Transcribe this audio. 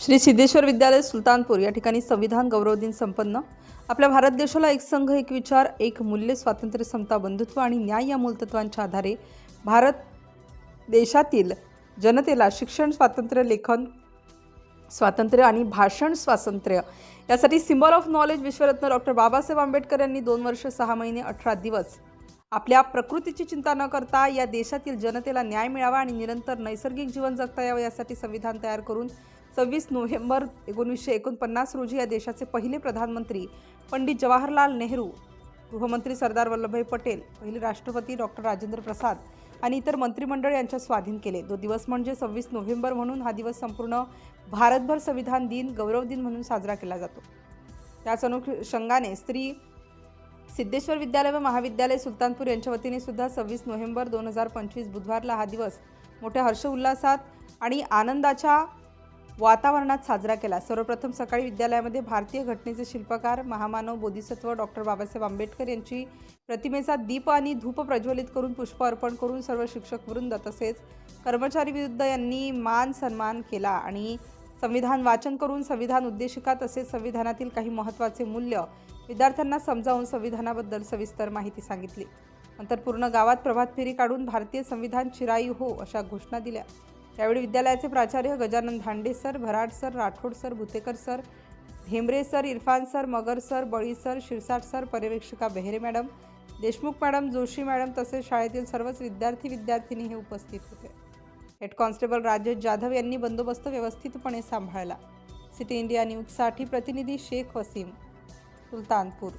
श्री सिद्धेश्वर विद्यालय सुलतानपूर या ठिकाणी संविधान गौरव दिन संपन्न. आपल्या भारत देशाला एक संघ एक विचार एक मूल्य स्वातंत्र्य समता बंधुत्व आणि न्याय या मूलतत्वांच्या आधारे भारत देशातील जनतेला शिक्षण स्वातंत्र्य लेखन स्वातंत्र्य आणि भाषण स्वातंत्र्य यासाठी सिम्बॉल ऑफ नॉलेज विश्वरत्न डॉक्टर बाबासाहेब आंबेडकर यांनी दोन वर्ष सहा महिने अठरा दिवस आपल्या प्रकृतीची चिंता न करता या देशातील जनतेला न्याय मिळावा आणि निरंतर नैसर्गिक जीवन जगता यावं यासाठी संविधान तयार करून सव्वीस नोव्हेंबर एकोणीसशे एकोणपन्नास रोजी या देशाचे पहिले प्रधानमंत्री पंडित जवाहरलाल नेहरू गृहमंत्री सरदार वल्लभभाई पटेल पहिले राष्ट्रपती डॉक्टर राजेंद्र प्रसाद आणि इतर मंत्रिमंडळ यांच्या स्वाधीन केले. तो दिवस म्हणजे सव्वीस नोव्हेंबर म्हणून हा दिवस संपूर्ण भारतभर संविधान दिन गौरव दिन म्हणून साजरा केला जातो. त्याच अनुषंगाने स्त्री सिद्धेश्वर विद्यालय व महाविद्यालय सुलतानपूर यांच्या वतीने सुद्धा सव्वीस नोव्हेंबर दोन हजार पंचवीस बुधवारला हा दिवस मोठ्या हर्षोल्लासात आणि आनंदाच्या वातावरणात साजरा केला. सर्वप्रथम सकाळी विद्यालयामध्ये भारतीय घटनेचे शिल्पकार महामानव बोधिसत्व डॉक्टर बाबासाहेब आंबेडकर यांची प्रतिमेचा दीप आणि धूप प्रज्वलित करून पुष्प अर्पण करून सर्व शिक्षक वृंद तसेच कर्मचारी विरुद्ध यांनी मान सन्मान केला आणि संविधान वाचन करून संविधान उद्देशिका तसेच संविधानातील काही महत्त्वाचे मूल्य विद्यार्थ्यांना समजावून संविधानाबद्दल सविस्तर माहिती सांगितली. नंतर पूर्ण गावात प्रभात फेरी काढून भारतीय संविधान चिरायू हो अशा घोषणा दिल्या. त्यावेळी विद्यालयाचे प्राचार्य Gajanan Dhande sir Bharad sir Rathod sir Bhutekar sir Hemre sir Irfan sir Magar sir Bali sir Shirsat sir पर्यवेक्षिका Behre madam Deshmukh madam Joshi madam तसेच शाळेतील सर्वच विद्यार्थी विद्यार्थिनी हे उपस्थित होते. हेड कॉन्स्टेबल राजेश जाधव यांनी बंदोबस्त व्यवस्थितपणे सांभाळला. सिटी इंडिया न्यूजसाठी प्रतिनिधी शेख वसीम सुलतानपूर.